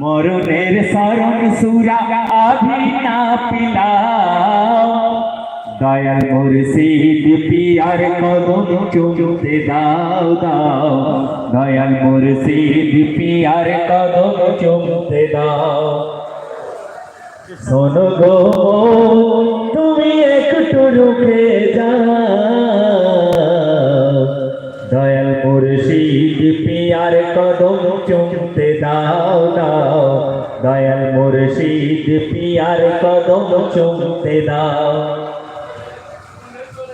মরণের শরণ সুরা আভি না পিলাও। দয়াল মুর্শিদ পিয়ার কদম চুমতে দাও দাও। দয়াল মুর্শিদ পিয়ার কদম চুমতে দাও। শোনো গো, তুমি একটু রুখে মুর্শিদ পিয়ার কদম চুমতে দাও দাও। দয়াল মুর্শিদ পিয়ার কদম চুমতে দাও।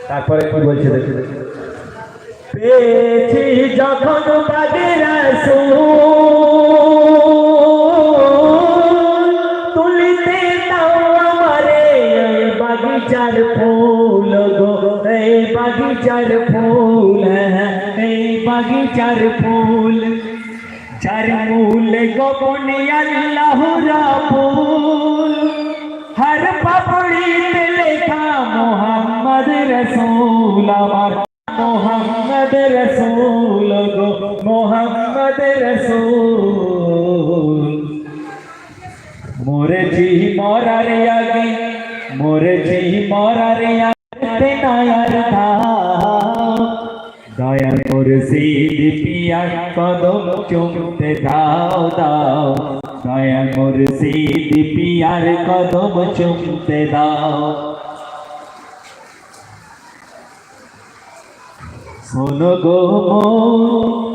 তারপরে কি বলছে দেখি? পেয়েছি যখন বাগের তুলিতে দাও আমারে বাগিচার ফুল গো এই বাগিচার ফুল। হ্যাঁ, माही चार फूल, चार मूल, गोपन अल्लाह फूल। हर पपड़ी पे लिखा मोहम्मद रसूल मोहम्मद रसूल, गो मोहम्मद रसूल। मोरे जी मोरा रे आगे, मोरे जी मोरा रे आगे नायर था। মুর্শিদ পিয়ার কদম চুমতে দাও দাও। দয়াল মুর্শিদ পিয়ার কদম চুমতে দাও। শোনো গো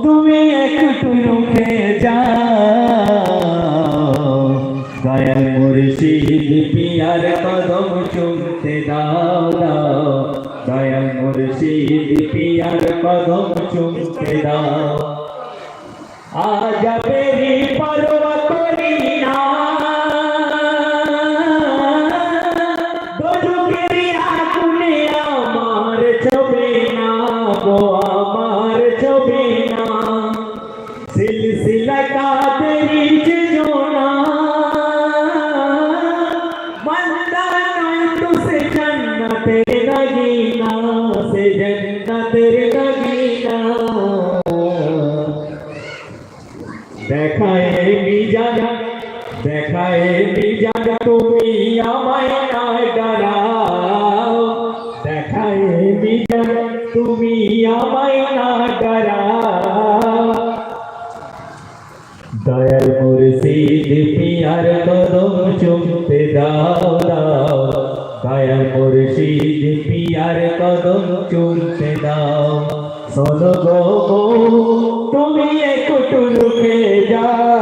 তুমি একটু রুখে যাও। দয়াল মুর্শিদ পিয়ার কদম চুমতে দাও দাও। দয়াল মুর্শিদ পিয়ার কদম চুমতে দাও আজ বেরি পরব করি না দোজখেরি আগুনে আমার ছবি না গো আমার ছবি জন্নতের নগীনা দেখায় বিজান দেখায় বিজান তুমি আমায় নয় ডরাও দেখায় বিজান তুমি আমায় না ডরাও দয়াল মুর্শিদ পিয়ার কদম চুমতে দাও দাও। দয়াল মুর্শিদ পিয়ার কদম চুমতে দাও। শোনো গো, তুমি একটু রুখে যাও।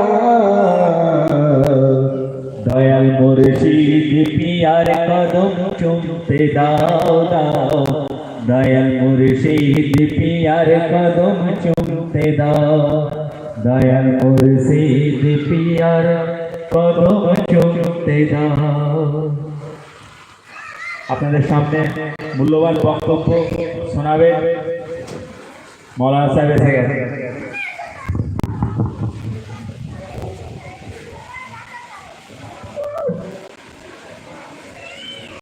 পিয়ার কদম চুমতে দাও দাও। দয়াল মুর্শিদ পিয়ার কদম চুমতে দাও। দয়াল মুর্শিদ পিয়ার কদম চুমতে দাও। আপনাদের সামনে মূল্যবান বক্তব্য শোনাবে মৌলানা সাহেব এসে গেছে